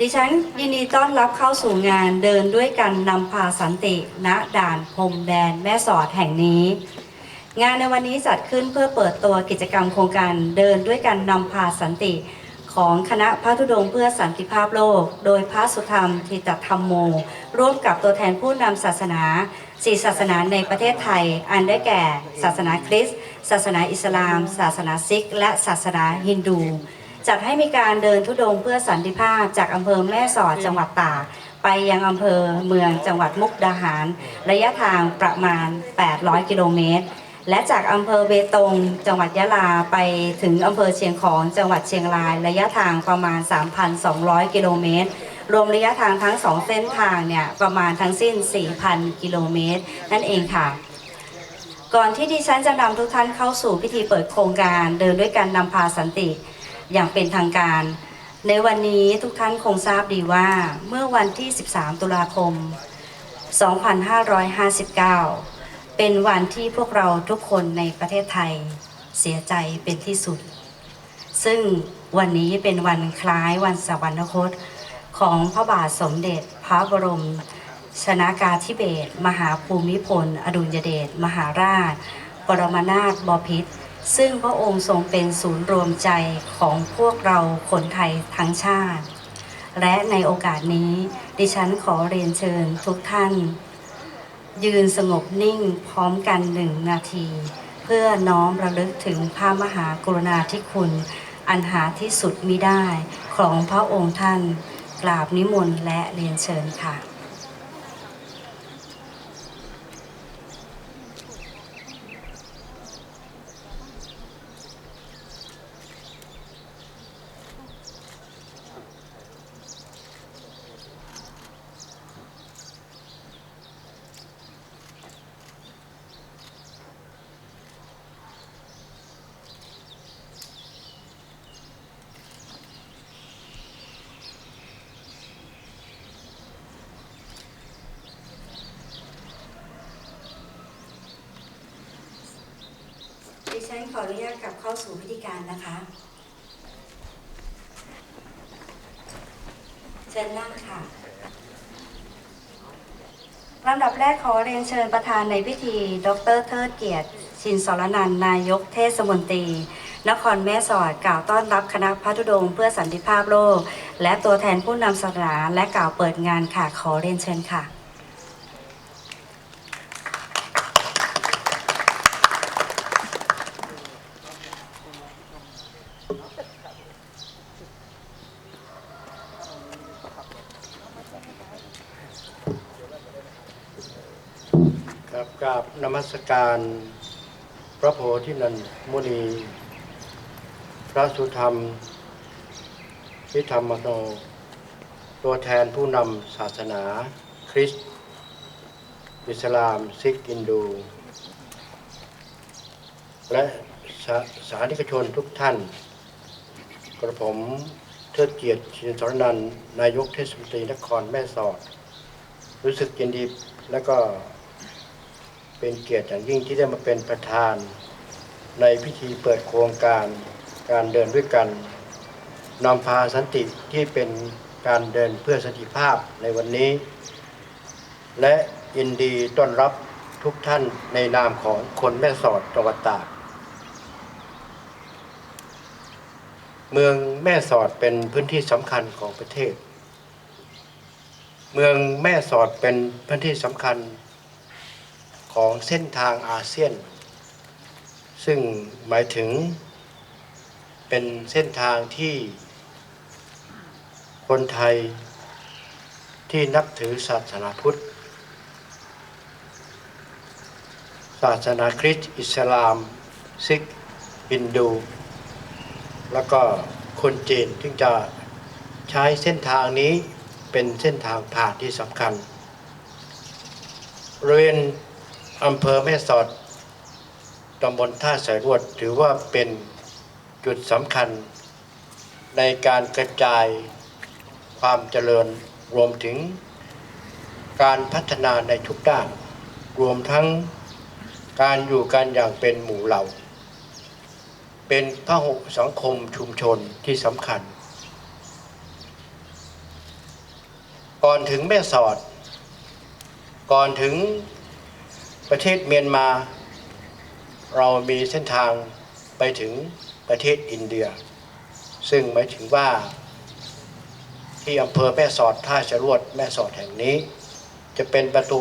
ดิฉันยินดีต้อนรับเข้าสู่งานเดินด้วยกันนำพาสันติณด่านพรมแดนแม่สอดแห่งนี้ งานในวันนี้จัดขึ้นเพื่อเปิดตัวกิจกรรมโครงการเดินด้วยกันนำพาสันติ ของคณะพระธุดงค์เพื่อสันติภาพโลก โดยพระสุธรรมทิตธรรมโม ร่วมกับตัวแทนผู้นำศาสนาสี่ศาสนาในประเทศไทย อันได้แก่ ศาสนาคริสต์ศาสนาอิสลาม ศาสนาซิก และศาสนาฮินดู จัดให้มีการเดินทุดงค์เพื่อสันติภาพจากอำเภอแม่สอดจังหวัดตากไปยังอำเภอเมืองจังหวัดมุกดาหาร ระยะทางประมาณ 800 กิโลเมตร และจากอำเภอเบตง จังหวัดยะลาไปถึงอำเภอเชียงของจังหวัดเชียงราย ระยะทางประมาณ 3,200 กิโลเมตรรวมระยะทางทั้งสองเส้นทางเนี่ยประมาณทั้งสิ้น 4,000 กิโลเมตร นั่นเองค่ะ ก่อนที่ดิฉันจะนำทุกท่านเข้าสู่พิธีเปิดโครงการเดินด้วยกันนำพาสันติ อย่างเป็นทางการ ในวันนี้ทุกท่านคงทราบดีว่าเมื่อวันที่ 13 ตุลาคม 2559 เป็นวันที่พวกเราทุกคนในประเทศไทยเสียใจเป็นที่สุด ซึ่งวันนี้เป็นวันคล้ายวันสวรรคตของพระบาทสมเด็จพระบรมชนากาธิเบศมหาภูมิพล อดุลยเดชมหาราช ปรมนาถบพิตร ซึ่งพระองค์ทรงเป็นศูนย์รวมใจของพวกเราคนไทยทั้งชาติ และในโอกาสนี้ดิฉันขอเรียนเชิญทุกท่าน ยืนสงบนิ่งพร้อมกันหนึ่งนาที เพื่อน้อมระลึกถึงพระมหากรุณาธิคุณ อันหาที่สุดมิได้ของพระองค์ท่าน กราบนิมนต์และเรียนเชิญค่ะ ดิ ฉันขออนุญาตกลับเข้าสู่พิธีการนะคะเชิญนั่งค่ะลำดับแรกขอเรียนเชิญประธานในพิธี ดรเทิดเกียรติ ชินสรนันนายกเทศมนตรี นครแม่สอดกล่าวต้อนรับคณะพัฒดงเพื่อสันติภาพโลก และตัวแทนผู้นำศาสนาและกล่าวเปิดงานค่ะขอเรียนเชิญค่ะ ครับกราบน มัสการ พระโพธินันมุนี พระสุธรรมพิธรรมโน ตัวแทนผู้นำศาสนา คริสต์อิสลามซิกอินดู และสาสาธิกชนทุกท่าน กระผมเทิดเกียรติชินสรนันนายกเทศมนตรีนครแม่สอด รู้สึกยินดีและก็ เป็นเกียรติอย่างยิ่งที่ได้มาเป็นประธาน ในพิธีเปิดโครงการการเดินด้วยกันนำพาสันติที่เป็นการเดินเพื่อสันติภาพในวันนี้ และยินดีต้อนรับทุกท่านในนามของคนแม่สอดจังหวัดตากเมืองแม่สอดเป็นพื้นที่สำคัญของประเทศ เมืองแม่สอดเป็นพื้นที่สำคัญ ของเส้นทางอาเซียน ซึ่งหมายถึงเป็นเส้นทางที่คนไทยที่นับถือศาสนาพุทธ ศาสนาคริสต์อิสลาม ซิกฮินดู แล้วก็คนจีนที่จะใช้เส้นทางนี้เป็นเส้นทางผ่านที่สำคัญบริเวณ อำเภอแม่สอดตำบลท่าสายรวด ถือว่าเป็นจุดสำคัญในการกระจายความเจริญรวมถึงการพัฒนาในทุกด้าน รวมทั้งการอยู่กันอย่างเป็นหมู่เหล่า เป็นพหุสังคมชุมชนที่สำคัญ ก่อนถึงแม่สอด ก่อนถึง ประเทศเมียนมา เรามีเส้นทางไปถึงประเทศอินเดีย ซึ่งหมายถึงว่า ที่อำเภอแม่สอดท่าชรวดแม่สอดแห่งนี้ จะเป็นประตู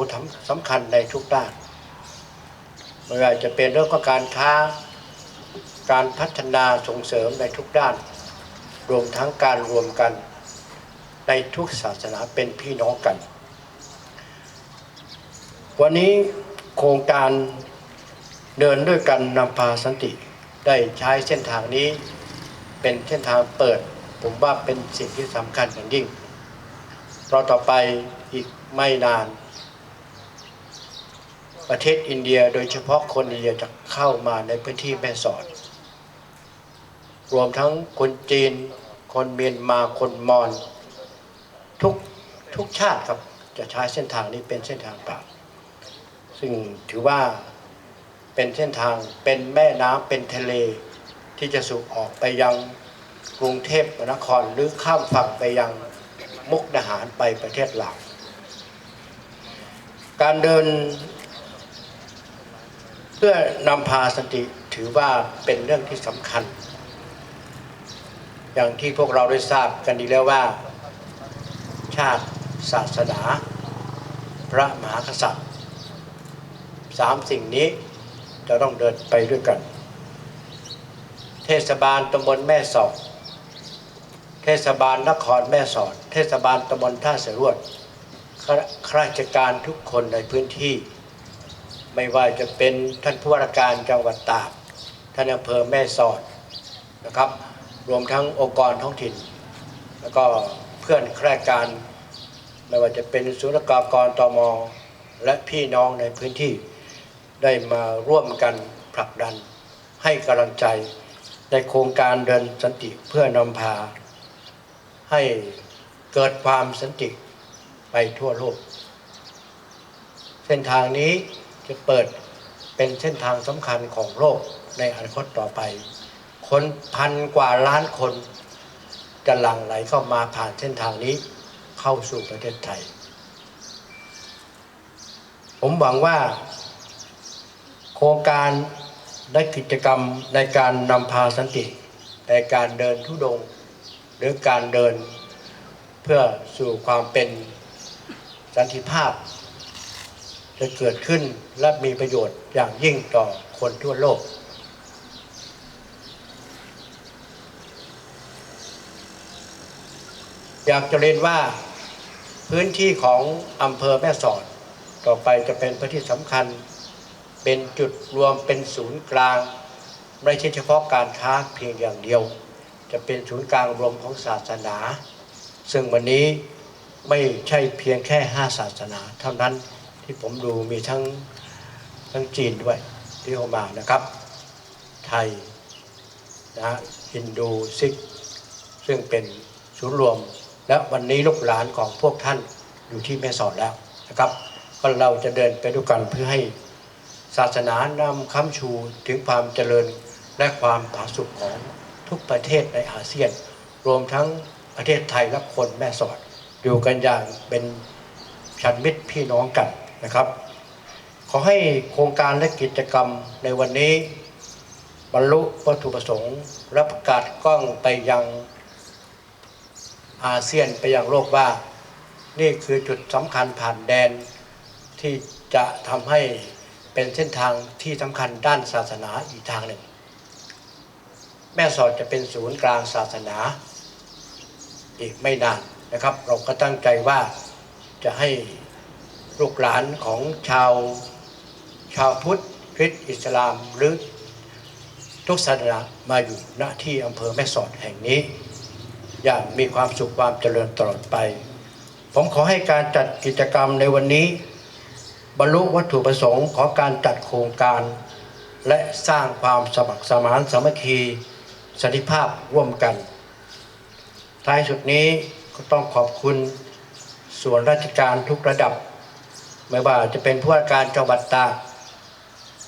สำคัญในทุกด้านไม่ว่าจะเป็นเรื่องของการค้าการพัฒนาส่งเสริมในทุกด้าน รวมทั้งการรวมกันในทุกศาสนาเป็นพี่น้องกัน วันนี้ โครงการเดินด้วยกันนำพาสันติได้ใช้เส้นทางนี้ เป็นเส้นทางเปิด ผมว่าเป็นสิ่งที่สำคัญอย่างยิ่ง เพราะต่อไปอีกไม่นาน ประเทศอินเดียโดยเฉพาะคนอินเดียจะเข้ามาในพื้นที่แม่สอด รวมทั้งคนจีน คนเมียนมาคนมอญทุกทุกชาติครับจะใช้เส้นทางนี้เป็นเส้นทางปล่า ซึ่งถือว่าเป็นเส้นทางเป็นแม่น้ำเป็นทะเล ที่จะสูบออกไปยังกรุงเทพมหานครหรือข้ามฝั่งไปยังมุกดาหารไปประเทศลาวการเดิน เพื่อนำพาสันติถือว่าเป็นเรื่องที่สำคัญ อย่างที่พวกเราได้ทราบกันดีแล้วว่า ชาติศาสนา พระมหากษัตริย์ สามสิ่งนี้จะต้องเดินไปด้วยกัน เทศบาลตำบลแม่สอดเทศบาลนครแม่สอด เทศบาลตำบลท่าเสรวดข้าราชการทุกคนในพื้นที่ ไม่ว่าจะเป็นท่านผู้ว่าราชการจังหวัดตากท่านอำเภอแม่สอดนะครับ รวมทั้งองค์กรท้องถิ่น แล้วก็เพื่อนข้าราชการไม่ว่าจะเป็นศุลกากรตมและพี่น้องในพื้นที่ ได้มาร่วมกันผลักดัน ให้กำลังใจในโครงการเดินสันติเพื่อนำพา ให้เกิดความสันติไปทั่วโลก เส้นทางนี้จะเปิดเป็นเส้นทางสำคัญของโลกในอนาคตต่อไป คนพันกว่าล้านคนจะหลั่งไหลเข้ามาผ่านเส้นทางนี้เข้าสู่ประเทศไทย ผมหวังว่า ครงการและกิจกรรมในการนำพาสันติ ในการเดินทุดงค์หรือการเดินเพื่อสู่ความเป็นสันติภาพ จะเกิดขึ้นและมีประโยชน์อย่างยิ่งต่อคนทั่วโลก อยากจะเรียนว่าพื้นที่ของอำเภอแม่สอด ต่อไปจะเป็นพื้นที่สำคัญ เป็นจุดรวมเป็นศูนย์กลาง ไม่ใช่เฉพาะการค้าเพียงอย่างเดียว จะเป็นศูนย์กลางรวมของศาสนา ซึ่งวันนี้ไม่ใช่เพียงแค่ห้าศาสนา เท่านั้นที่ผมดูมีทั้งทั้งจีนด้วยที่เข้ามานะครับ ไทยนะฮินดูซิก ซึ่งเป็นศูนย์รวม และวันนี้ลูกหลานของพวกท่านอยู่ที่แม่สอดแล้วนะครับ ก็เราจะเดินไปด้วยกันเพื่อให้ ศาสนานำคำชูถึงความเจริญและความผาสุกของทุกประเทศในอาเซียน รวมทั้งประเทศไทยและคนแม่สอด อยู่กันอย่างเป็นชันมิตรพี่น้องกันนะครับ ขอให้โครงการและกิจกรรมในวันนี้บรรลุวัตถุประสงค์และประกาศกล้องไปยังอาเซียนไปยังโลกว่า นี่คือจุดสำคัญผ่านแดนที่จะทำให้ เป็นเส้นทางที่สำคัญด้านศาสนาอีกทางหนึ่ง แม่สอดจะเป็นศูนย์กลางศาสนา อีกไม่นานนะครับ เราก็ตั้งใจว่าจะให้ลูกหลานของชาวชาวพุทธคริสต์อิสลามหรือทุกศาสนามาอยู่ณที่อำเภอแม่สอดแห่งนี้ อย่างมีความสุขความเจริญตลอดไป ผมขอให้การจัดกิจกรรมในวันนี้ บรรลุวัตถุประสงค์ของการจัดโครงการ และสร้างความสมัครสมานสามัคคีสันติภาพร่วมกัน ท้ายสุดนี้ก็ต้องขอบคุณส่วนราชการทุกระดับ ไม่ว่าจะเป็นผู้ว่าการจังหวัดตาก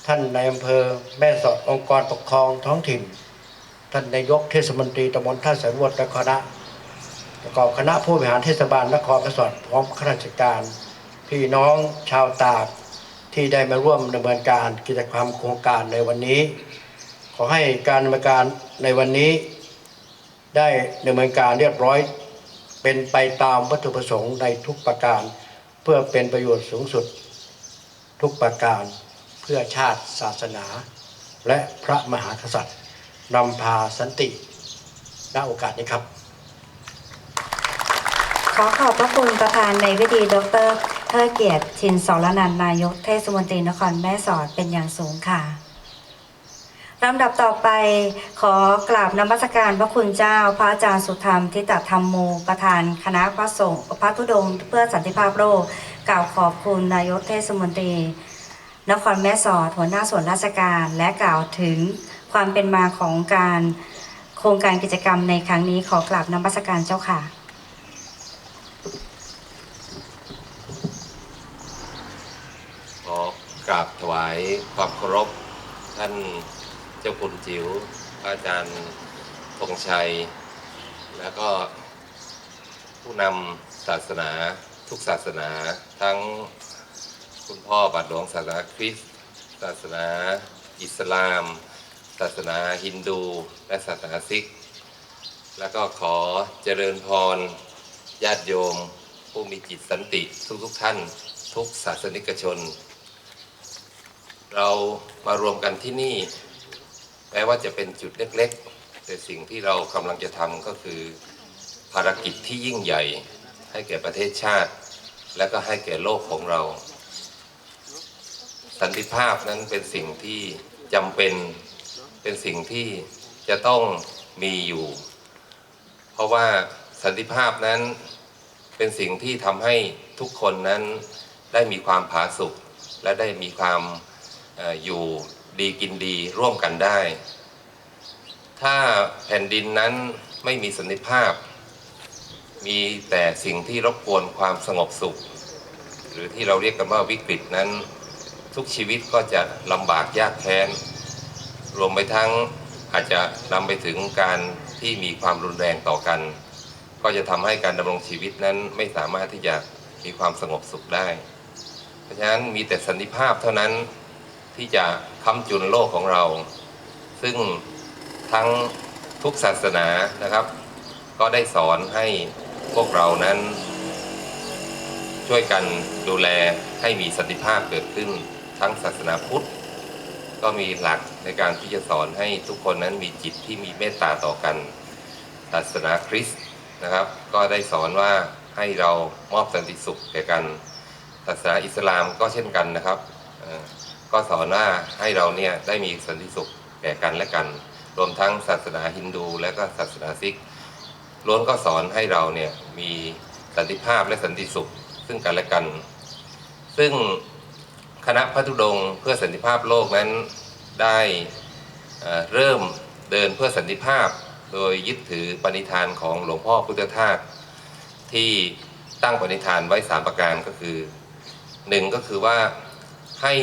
ท่านในอำเภอแม่สอดองค์กรปกครองท้องถิ่น ท่านนายกเทศมนตรีตำบลท่าสารวดและคณะประกอบคณะผู้บริหารเทศบาลนครแม่สอดพร้อมข้าราชการ พี่น้องชาวตากที่ได้มาร่วมดำเนินการกิจกรรมโครงการในวันนี้ ขอให้การดำเนินการในวันนี้ ได้ดำเนินการเรียบร้อย เป็นไปตามวัตถุประสงค์ในทุกประการ เพื่อเป็นประโยชน์สูงสุด ทุกประการเพื่อชาติศาสนา และพระมหากษัตริย์นำพาสันติณโอกาสนี้ครับ ขอขอบพระคุณประธานในพิธีดรเทิดเกียรติชินสรนันนายกเทศมนตรีนครแม่สอดเป็นอย่างสูงค่ะลำดับต่อไปขอกราบนมัสการพระคุณเจ้า พระอาจารย์สุธรรมทิตธรรมโมประธานคณะพระสงฆ์พระธุดงเพื่อสันติภาพโลกกล่าวขอบคุณนายกเทศมนตรี นครแม่สอดหัวหน้าส่วนราชการและกล่าวถึงความเป็นมาของการโครงการกิจกรรมในครั้งนี้ขอกราบนมัสการเจ้าค่ะ ขอกรายความเคารพท่านเจ้าคุณจิ๋วพระอาจารย์ธงชัย แล้วก็ผู้นำศาสนาทุกศาสนาทั้งคุณพ่อบาทหลวงศาสนาคริสต์ศาสนาอิสลาม ศาสนาฮินดู และศาสนาซิก แล้วก็ขอเจริญพรญาติโยม ผู้มีจิตสันติทุกๆท่าน ทุกศาสนิกชน เรามารวมกันที่นี่แม้ว่าจะเป็นจุดเล็กๆ แต่สิ่งที่เรากำลังจะทำก็คือภารกิจที่ยิ่งใหญ่ ให้แก่ประเทศชาติ และก็ให้แก่โลกของเรา สันติภาพนั้นเป็นสิ่งที่จำเป็นเป็นสิ่งที่จะต้องมีอยู่ เพราะว่าสันติภาพนั้นเป็นสิ่งที่ทำให้ทุกคนนั้นได้มีความผาสุกและได้มีความ อยู่ดีกินดีร่วมกันได้ ถ้าแผ่นดินนั้นไม่มีสันติภาพ มีแต่สิ่งที่รบกวนความสงบสุข หรือที่เราเรียกกันว่าวิกฤตนั้น ทุกชีวิตก็จะลำบากยากแค้น รวมไปทั้งอาจจะนำไปถึงการที่มีความรุนแรงต่อกัน ก็จะทำให้การดำรงชีวิตนั้นไม่สามารถที่จะมีความสงบสุขได้ เพราะฉะนั้นมีแต่สันติภาพเท่านั้น ที่จะค้ำจุนโลกของเรา ซึ่งทั้งทุกศาสนานะครับ ก็ได้สอนให้พวกเรานั้น ช่วยกันดูแลให้มีสันติภาพเกิดขึ้นทั้งศาสนาพุทธ ก็มีหลักในการที่จะสอนให้ทุกคนนั้นมีจิตที่มีเมตตาต่อกัน ศาสนาคริสต์นะครับ ก็ได้สอนว่าให้เรามอบสันติสุขแก่กัน ศาสนาอิสลามก็เช่นกันนะครับ ก็สอนว่าให้เราเนี่ยได้มีสันติสุขแก่กันและกัน รวมทั้งศาสนาฮินดูและก็ศาสนาซิกล้วนก็สอนให้เราเนี่ยมีสันติภาพและสันติสุขซึ่งกันและกัน ซึ่งคณะพระธุดงเพื่อสันติภาพโลกนั้นได้เริ่มเดินเพื่อสันติภาพ โดยยึดถือปณิธานของหลวงพ่อพุทธทาสที่ตั้งปณิธานไว้สามประการก็คือหนึ่งก็คือว่าให้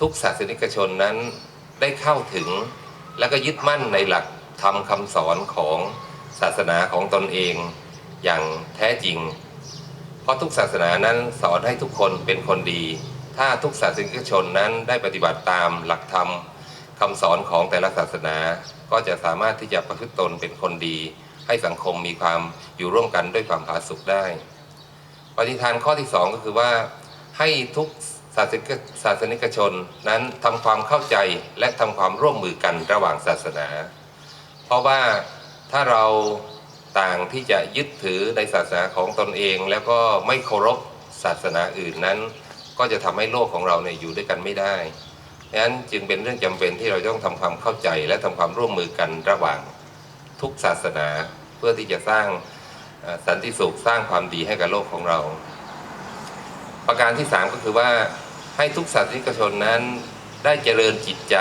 ทุกศาสนิกชนนั้นได้เข้าถึงและก็ยึดมั่นในหลักธรรมคำสอนของศาสนาของตนเองอย่างแท้จริง เพราะทุกศาสนานั้นสอนให้ทุกคนเป็นคนดี ถ้าทุกศาสนิกชนนั้นได้ปฏิบัติตามหลักธรรมคำสอนของแต่ละศาสนา ก็จะสามารถที่จะประพฤติตนเป็นคนดี ให้สังคมมีความอยู่ร่วมกันด้วยความผาสุกได้ ปฏิทานข้อที่สองก็คือว่าให้ทุก ศาสนิกศาสนิกชนนั้นทำความเข้าใจและทำความร่วมมือกันระหว่างศาสนา เพราะว่าถ้าเราต่างที่จะยึดถือในศาสนาของตนเอง แล้วก็ไม่เคารพศาสนาอื่นนั้น ก็จะทำให้โลกของเราเนี่ยอยู่ด้วยกันไม่ได้ดังนั้นจึงเป็นเรื่องจำเป็นที่เราต้องทำความเข้าใจและทำความร่วมมือกันระหว่างทุกศาสนาเพื่อที่จะสร้างสันติสุขสร้างความดีให้กับโลกของเรา ประการที่สามก็คือว่า ให้ทุกศาสนิกชนนั้นได้เจริญจิตใจ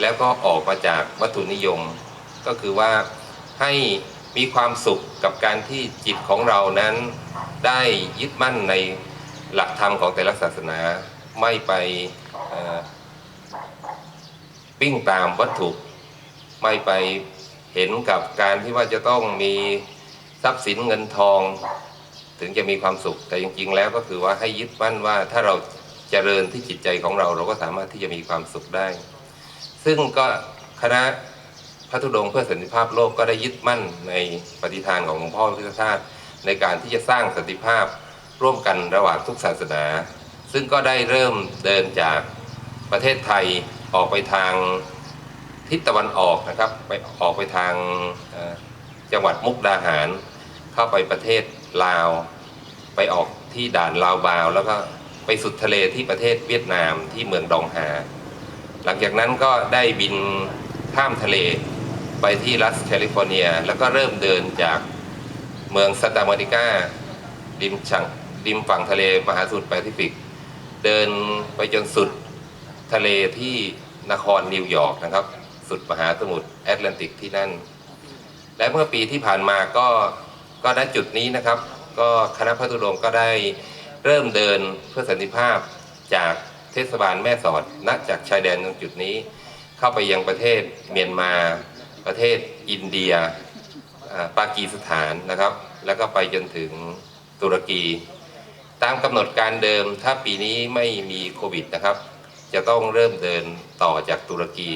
แล้วก็ออกมาจากวัตถุนิยม ก็คือว่าให้มีความสุขกับการที่จิตของเรานั้นได้ยึดมั่นในหลักธรรมของแต่ละศาสนาไม่ไปวิ่งตามวัตถุ ไม่ไปเห็นกับการที่ว่าจะต้องมีทรัพย์สินเงินทอง ถึงจะมีความสุขแต่จริง ๆ แล้วก็คือว่าให้ยึดมั่นว่าถ้าเรา เจริญที่จิตใจของเรา เราก็สามารถที่จะมีความสุขได้ ซึ่งก็คณะพระธุดงเพื่อสันติภาพโลกก็ได้ยึดมั่นในปฏิฐานของหลวงพ่อพุทธทาสในการที่จะสร้างสันติภาพร่วมกันระหว่างทุกศาสนา ซึ่งก็ได้เริ่มเดินจากประเทศไทยออกไปทางทิศตะวันออกนะครับไปออกไปทางจังหวัดมุกดาหาร เข้าไปประเทศลาว ไปออกที่ด่านลาวบาวแล้วก็ ไปสุดทะเลที่ประเทศเวียดนามที่เมืองดองฮาหลังจากนั้นก็ได้บินข้ามทะเลไปที่รัฐแคลิฟอร์เนีย แล้วก็เริ่มเดินจากเมืองซานตาโมนิการิมชังริมฝั่งทะเลมหาสมุทรแปซิฟิก เดินไปจนสุดทะเลที่นครนิวยอร์กนะครับ สุดมหาสมุทรแอตแลนติกที่นั่น และเมื่อปีที่ผ่านมาก็ก็ณจุดนี้นะครับ ก็คณะพระธุดงก็ได้ เริ่มเดินเพื่อสันติภาพจากเทศบาลแม่สอดณจากชายแดนตรงจุดนี้ เข้าไปยังประเทศเมียนมาประเทศอินเดียปากีสถานนะครับ แล้วก็ไปจนถึงตุรกี ตามกำหนดการเดิมถ้าปีนี้ไม่มีโควิดนะครับ จะต้องเริ่มเดินต่อจากตุรกี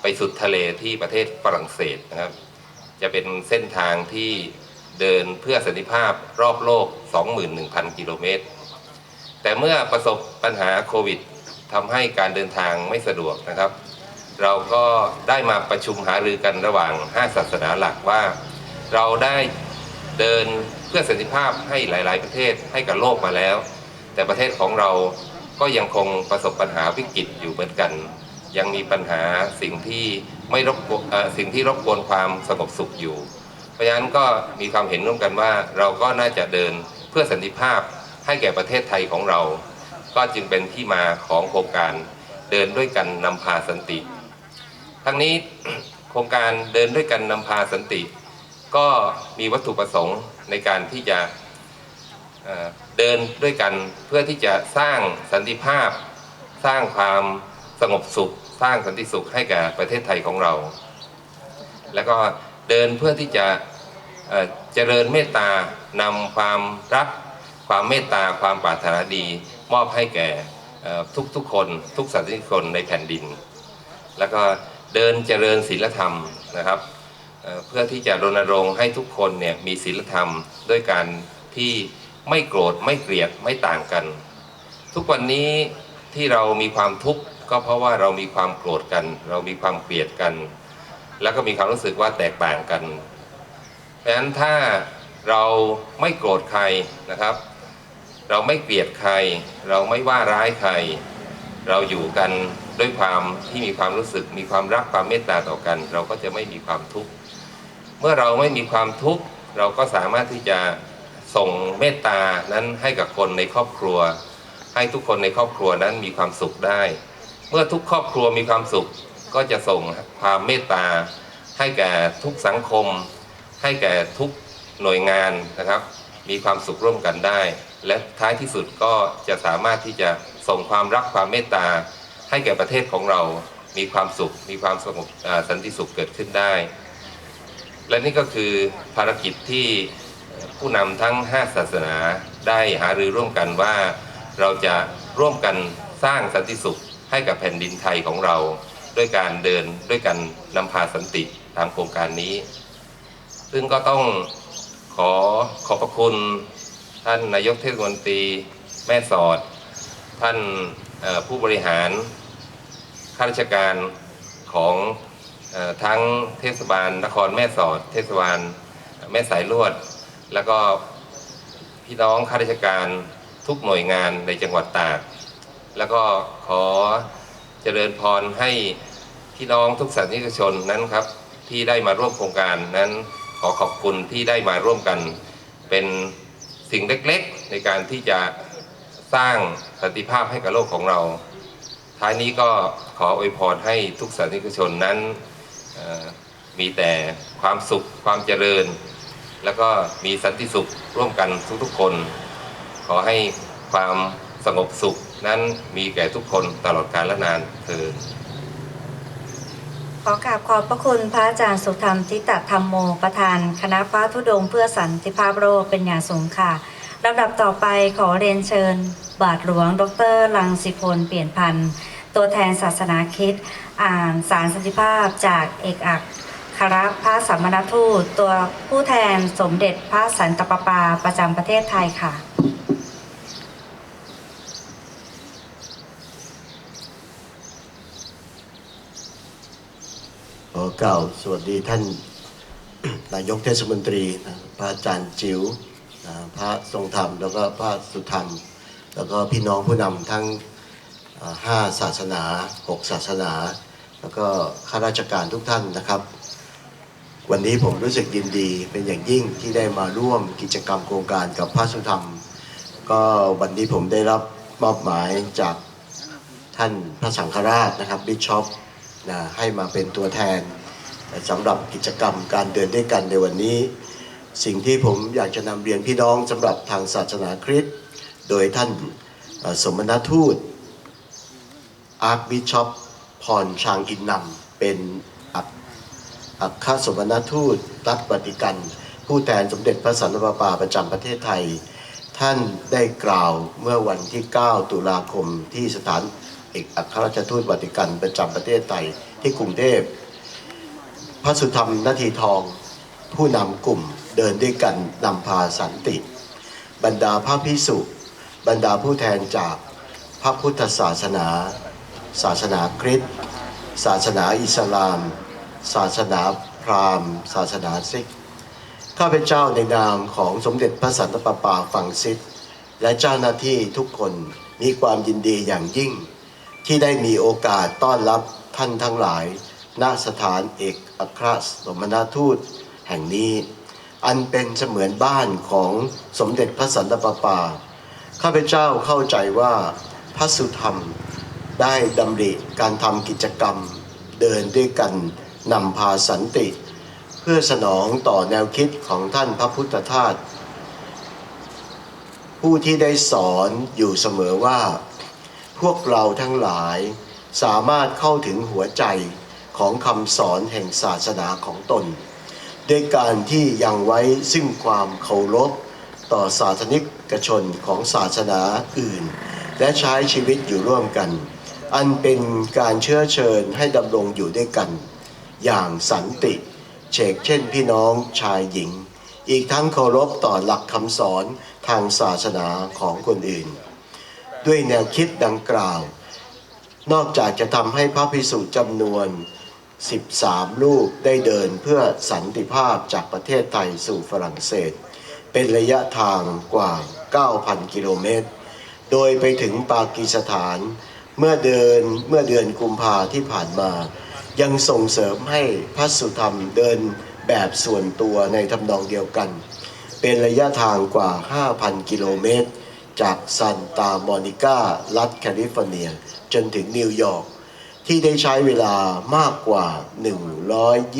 ไปสุดทะเลที่ประเทศฝรั่งเศสนะครับ จะเป็นเส้นทางที่ เดินเพื่อสันติภาพรอบโลก 21,000 กิโลเมตร แต่เมื่อประสบปัญหาโควิดทำให้การเดินทางไม่สะดวกนะครับ เราก็ได้มาประชุมหารือกันระหว่าง 5 ศาสนาหลักว่า เราได้เดินเพื่อสันติภาพให้หลาย ๆ ประเทศให้กับโลกมาแล้ว แต่ประเทศของเราก็ยังคงประสบปัญหาวิกฤตอยู่เหมือนกัน ยังมีปัญหาสิ่งที่ไม่รบกวนสิ่งที่รบกวนความสงบสุขอยู่ เพราะฉะนั้นก็มีความเห็นร่วมกันว่าเราก็น่าจะเดินเพื่อสันติภาพให้แก่ประเทศไทยของเรา ก็จึงเป็นที่มาของโครงการเดินด้วยกันนำพาสันติ ทั้งนี้โครงการเดินด้วยกันนำพาสันติ ก็มีวัตถุประสงค์ในการที่จะเอ่อเดินด้วยกันเพื่อที่จะสร้างสันติภาพ สร้างความสงบสุข สร้างสันติสุขให้แก่ประเทศไทยของเรา แล้วก็ เดินเพื่อที่จะเจริญเมตตานำความรัก ความเมตตาความปรารถนาดี มอบให้แก่ทุกทุกๆคนทุกสัตว์ทุกคนในแผ่นดิน แล้วก็เดินเจริญศีลธรรมนะครับเเพื่อที่จะรณรงค์ให้ทุกคนเนี่ยมีศีลธรรมด้วยการที่ไม่โกรธไม่เกลียดไม่ต่างกัน ทุกวันนี้ที่เรามีความทุกข์ก็เพราะว่าเรามีความโกรธกัน เรามีความเกลียดกัน แล้วก็มีความรู้สึกว่าแตกต่างกันเพราะฉะนั้นถ้าเราไม่โกรธใครนะครับ เราไม่เกลียดใคร เราไม่ว่าร้ายใคร เราอยู่กันด้วยความที่มีความรู้สึก มีความรักความเมตตาต่อกัน เราก็จะไม่มีความทุกข์เมื่อเราไม่มีความทุกข์เราก็สามารถที่จะส่งเมตตานั้นให้กับคนในครอบครัว ให้ทุกคนในครอบครัวนั้นมีความสุขได้ เมื่อทุกครอบครัวมีความสุข ก็จะส่งความเมตตา ให้แก่ทุกสังคม ให้แก่ทุกหน่วยงานนะครับ มีความสุขร่วมกันได้ และท้ายที่สุดก็จะสามารถที่จะส่งความรักความเมตตา ให้แก่ประเทศของเรา มีความสุข มีความสงบสันติสุขเกิดขึ้นได้ และนี่ก็คือภารกิจที่ผู้นำทั้ง 5 ศาสนาได้หารือร่วมกันว่าเราจะร่วมกันสร้างสันติสุขให้กับแผ่นดินไทยของเรา ด้วยการเดินด้วยกันนำพาสันติตามโครงการนี้ ซึ่งก็ต้องขอขอบพระคุณท่านนายกเทศมนตรีแม่สอด ท่านผู้บริหารข้าราชการของอทั้งเทศบาลนครแม่สอด เทศบาลแม่สายลวด แล้วก็พี่น้องข้าราชการทุกหน่วยงานในจังหวัดตาก แล้วก็ขอเจริญพรให้ พี่น้องทุกสานิกชนนั้นครับที่ได้มาร่วมโครงการนั้นขอขอบคุณที่ได้มาร่วมกัน เป็นสิ่งเล็กๆ ในการที่จะสร้างสันติภาพให้กับโลกของเรา ท้ายนี้ก็ขออวยพรให้ทุกสานิกชนนั้นมีแต่ความสุขความเจริญ แล้วก็มีสันติสุขร่วมกันทุกๆคน ขอให้ความสงบสุขนั้นมีแก่ทุกคนตลอดกาลและนานเถิด ขอกราบขอบพระคุณพระอาจารย์สุธรรมทิตธรรมโมประธาน คณะพระธุดงเพื่อสันติภาพโลกเป็นอย่างสูงค่ะลำดับต่อไปขอเรียนเชิญ บาทหลวง ดรลังสิพลเปลี่ยนพันธ์ตัวแทนศาสนาคิดอ่านสารสันติภาพจากเอกอัคครพระสัมมณทูตตัวผู้แทนสมเด็จพระสันตะปาปาประจำประเทศไทยค่ะ กล่าวสวัสดีท่านนายกเทศมนตรีนะพระอาจารย์จิ๋วนะพระทรงธรรม แล้วก็พระสุธรรม แล้วก็พี่น้องผู้นำทั้งอ่าห้าศาสนาหกศาสนา แล้วก็ข้าราชการทุกท่านนะครับ วันนี้ผมรู้สึกยินดีเป็นอย่างยิ่งที่ได้มาร่วมกิจกรรมโครงการกับพระสุธรรม ก็วันนี้ผมได้รับมอบหมายจากท่านพระสังฆราชนะครับ บิชอปนะให้มาเป็นตัวแทน สำหรับกิจกรรมการเดินด้วยกันในวันนี้ สิ่งที่ผมอยากจะนำเรียนพี่น้องสำหรับทางศาสนาคริสต์โดยท่านสมณทูตอาร์คบิชอปพรชางอินนำเป็นอัคครสมณทูตรัฐวัติกัน ผู้แทนสมเด็จพระสันตะปาปาประจำประเทศไทย ท่านได้กล่าวเมื่อวันที่ 9 ตุลาคมที่สถานเอกอัครราชทูตวัติกันประจำประเทศไทยที่กรุงเทพ ระสุธรรมนาทีทอง ผู้นำกลุ่มเดินด้วยกันนำพาสันติ บรรดาพระพิสุบรรดาผู้แทนจากพระพุทธศาสนา ศาสนาคริสต์ศาสนาอิสลาม ศาสนาพราหมณ์ ศาสนาซิกข้าพเจ้าในนามของสมเด็จพระสันตะปาปาฝั่งซิดและเจ้าหน้าที่ทุกคนมีความยินดีอย่างยิ่ง ที่ได้มีโอกาสต้อนรับท่านทั้งหลาย ณสถานเอกอัครสมณทูตแห่งนี้ อันเป็นเสมือนบ้านของสมเด็จพระสันตะปาปา ข้าพเจ้าเข้าใจว่าพระสุธรรมได้ดำริการทำกิจกรรมเดินด้วยกันนำพาสันติ เพื่อสนองต่อแนวคิดของท่านพระพุทธทาสผู้ที่ได้สอนอยู่เสมอว่า พวกเราทั้งหลายสามารถเข้าถึงหัวใจ ของคำสอนแห่งศาสนาของตน ด้วยการที่ยังไว้ซึ่งความเคารพต่อศาสนิกชนของศาสนาอื่น และใช้ชีวิตอยู่ร่วมกัน อันเป็นการเชื้อเชิญให้ดำรงอยู่ด้วยกัน อย่างสันติเชกเช่นพี่น้องชายหญิง อีกทั้งเคารพต่อหลักคำสอนทางศาสนาของคนอื่น ด้วยแนวคิดดังกล่าว นอกจากจะทำให้พระพิสุจำนวน 13ลูกได้เดินเพื่อสันติภาพจากประเทศไทยสู่ฝรั่งเศส เป็นระยะทางกว่า 9,000 กิโลเมตร โดยไปถึงปากีสถานเมื่อเดินเมื่อเดือนกุมภาที่ผ่านมา ยังส่งเสริมให้พระสุธรรมเดินแบบส่วนตัวในทำนองเดียวกัน เป็นระยะทางกว่า 5,000 กิโลเมตร จากซันตามอนิการัฐแคลิฟอร์เนีย จนถึงนิวยอร์ก ที่ได้ใช้เวลามากกว่า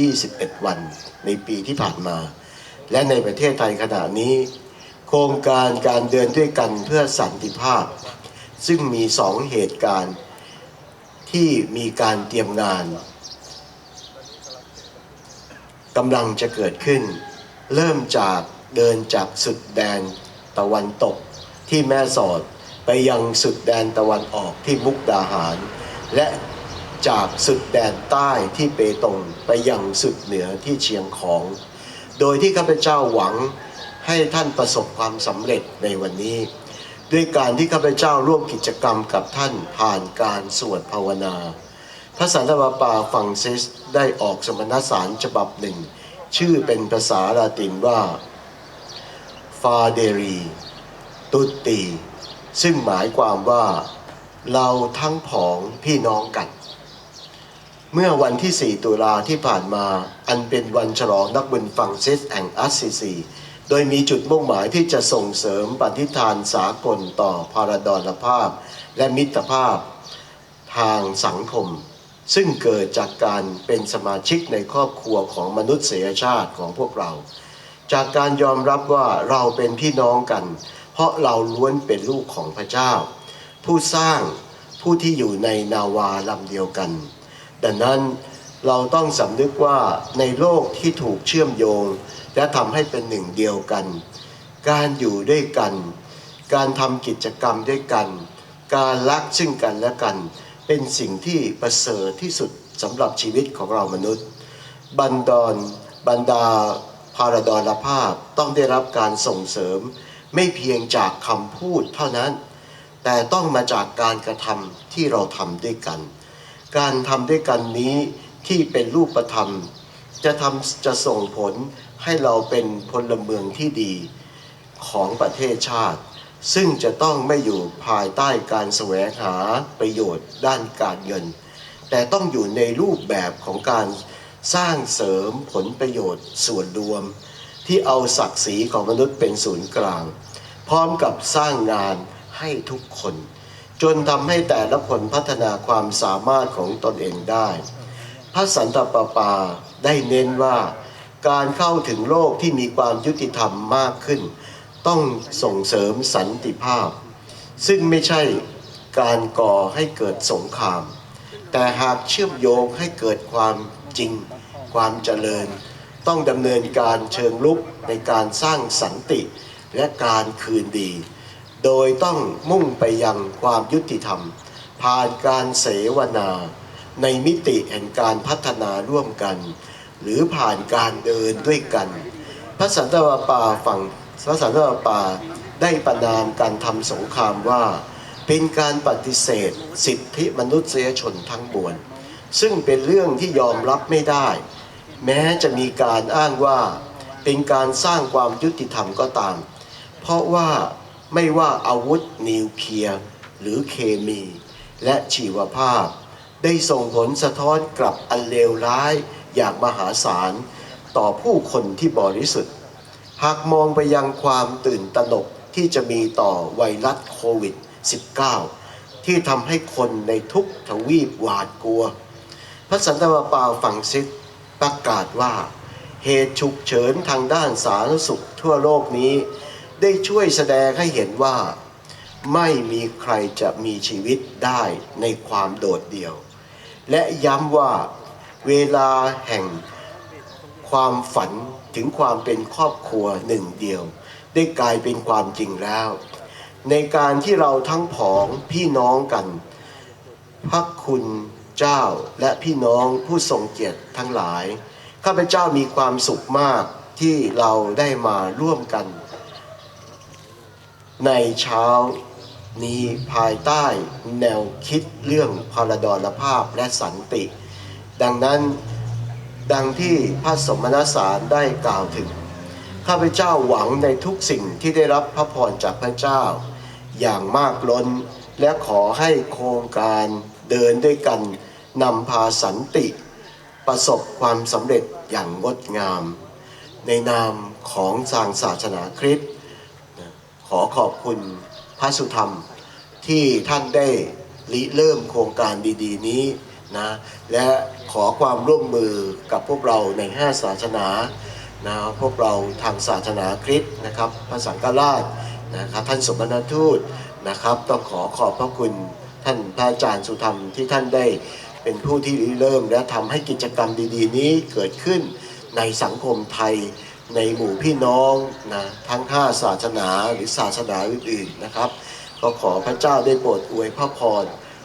121 วันในปีที่ผ่านมา และในประเทศไทยขณะนี้ โครงการการเดินด้วยกันเพื่อสันติภาพ ซึ่งมีสองเหตุการณ์ที่มีการเตรียมงานกำลังจะเกิดขึ้น เริ่มจากเดินจากสุดแดนตะวันตกที่แม่สอดไปยังสุดแดนตะวันออกที่มุกดาหาร และ จากสุดแดนใต้ที่เปตงไปยังสุดเหนือที่เชียงของ โดยที่ข้าพเจ้าหวังให้ท่านประสบความสำเร็จในวันนี้ ด้วยการที่ข้าพเจ้าร่วมกิจกรรมกับท่านผ่านการสวดภาวนา พระสันตะปาปาฟังซิสได้ออกสมณสารฉบับหนึ่ง ชื่อเป็นภาษาลาตินว่าฟาเดรีตุตีซึ่งหมายความว่าเราทั้งผองพี่น้องกัน เมื่อวันที่ 4 ตุลาที่ผ่านมา อันเป็นวันฉลองนักบุญฟังซิสแห่งอัสซิซีโดยมีจุดมุ่งหมายที่จะส่งเสริมปฏิทานสากลต่อพาราดอนภาพ และมิตรภาพทางสังคม ซึ่งเกิดจากการเป็นสมาชิกในครอบครัวของมนุษยชาติของพวกเรา จากการยอมรับว่าเราเป็นพี่น้องกัน เพราะเราล้วนเป็นลูกของพระเจ้า ผู้สร้างผู้ที่อยู่ในนาวาลำเดียวกัน ดังนั้นเราต้องสำนึกว่าในโลกที่ถูกเชื่อมโยง และทำให้เป็นหนึ่งเดียวกัน การอยู่ด้วยกัน การทำกิจกรรมด้วยกัน การรักซึ่งกันและกัน เป็นสิ่งที่ประเสริฐที่สุดสำหรับชีวิตของเรามนุษย์ บันดอนบรรดาพาราดรภาพต้องได้รับการส่งเสริม ไม่เพียงจากคำพูดเท่านั้น แต่ต้องมาจากการกระทำที่เราทำด้วยกัน การทำด้วยกันนี้ที่เป็นรูปธรรม จะทำจะส่งผลให้เราเป็นพลเมืองที่ดีของประเทศชาติ ซึ่งจะต้องไม่อยู่ภายใต้การแสวงหาประโยชน์ด้านการเงิน แต่ต้องอยู่ในรูปแบบของการสร้างเสริมผลประโยชน์ส่วนรวม ที่เอาศักดิ์ศรีของมนุษย์เป็นศูนย์กลาง พร้อมกับสร้างงานให้ทุกคน จนทำให้แต่ละคนพัฒนาความสามารถของตนเองได้ พระสันตะปาปาได้เน้นว่าการเข้าถึงโลกที่มีความยุติธรรมมากขึ้น ต้องส่งเสริมสันติภาพ ซึ่งไม่ใช่การก่อให้เกิดสงคราม แต่หากเชื่อมโยงให้เกิดความจริง ความเจริญ ต้องดำเนินการเชิงลุกในการสร้างสันติและการคืนดี โดยต้องมุ่งไปยังความยุติธรรม ผ่านการเสวนา ในมิติแห่งการพัฒนาร่วมกัน หรือผ่านการเดินด้วยกัน พระสันตะวาปาฝั่งพระสันตะวาปาได้ประนามการทำสงครามว่า เป็นการปฏิเสธ สิทธิมนุษยชนทั้งมวลซึ่งเป็นเรื่องที่ยอมรับไม่ได้ แม้จะมีการอ้างว่า เป็นการสร้างความยุติธรรมก็ตาม เพราะว่า ไม่ว่าอาวุธนิวเคลียร์หรือเคมี และชีวภาพ ได้ส่งผลสะท้อนกลับอันเลวร้ายอย่างมหาศาลต่อผู้คนที่บริสุทธิ์ หากมองไปยังความตื่นตระหนกที่จะมีต่อไวรัสโควิด -19 ที่ทำให้คนในทุกทวีปหวาดกลัว พระสันตะวาปาฝั่งซิดประกาศว่า เหตุฉุกเฉินทางด้านสาธารณสุขทั่วโลกนี้ ได้ช่วยแสดงให้เห็นว่า ไม่มีใครจะมีชีวิตได้ในความโดดเดี่ยว และย้ำว่าเวลาแห่งความฝันถึงความเป็นครอบครัวหนึ่งเดียว ได้กลายเป็นความจริงแล้ว ในการที่เราทั้งผองพี่น้องกันพระคุณเจ้าและพี่น้องผู้ทรงเกียรติทั้งหลาย ข้าพเจ้ามีความสุขมากที่เราได้มาร่วมกัน ในเช้านี้ภายใต้แนวคิดเรื่องพาราดรภาพและสันติ ดังนั้นดังที่พระสมณสารได้กล่าวถึง ข้าพเจ้าหวังในทุกสิ่งที่ได้รับพระพรจากพระเจ้า อย่างมากล้นและขอให้โครงการเดินด้วยกันนำพาสันติ ประสบความสำเร็จอย่างงดงาม ในนามของทางศาสนาคริสต์ ขอขอบคุณพระสุธรรมที่ท่านได้ริเริ่มโครงการดีๆนี้นะและขอความร่วมมือกับพวกเราในห้าศาสนานะพวกเราทางศาสนาคริสต์นะครับพระสังฆราชนะครับท่านสมณทูตนะครับต้องขอขอบพระคุณท่านพระอาจารย์สุธรรมที่ท่านได้เป็นผู้ที่ริเริ่มและทำให้กิจกรรมดีๆ นี้เกิดขึ้นในสังคมไทย ในหมู่พี่น้องนะทั้งห้าศาสนาหรือศาสนาอื่นๆนะครับ ก็ขอพระเจ้าได้โปรดอวยพระพร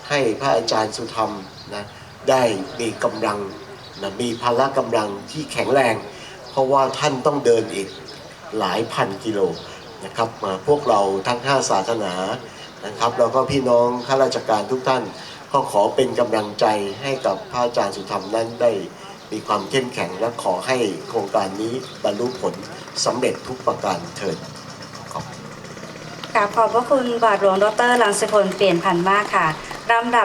ให้พระอาจารย์สุธรรมนะได้มีกำลังนะมีพละกำลังที่แข็งแรง เพราะว่าท่านต้องเดินอีกหลายพันกิโลนะครับมาพวกเราทั้งห้าศาสนานะครับแล้วก็พี่น้องข้าราชการทุกท่าน ก็ขอเป็นกำลังใจให้กับพระอาจารย์สุธรรมนั้นได้ มีความเข้มแข็งและขอให้โครงการนี้บรรลุผลสำเร็จทุกประการเถิดกราบขอบพระคุณบาทหลวงดรลังสิพลเปลี่ยนพันธ์มากค่ะลำดับ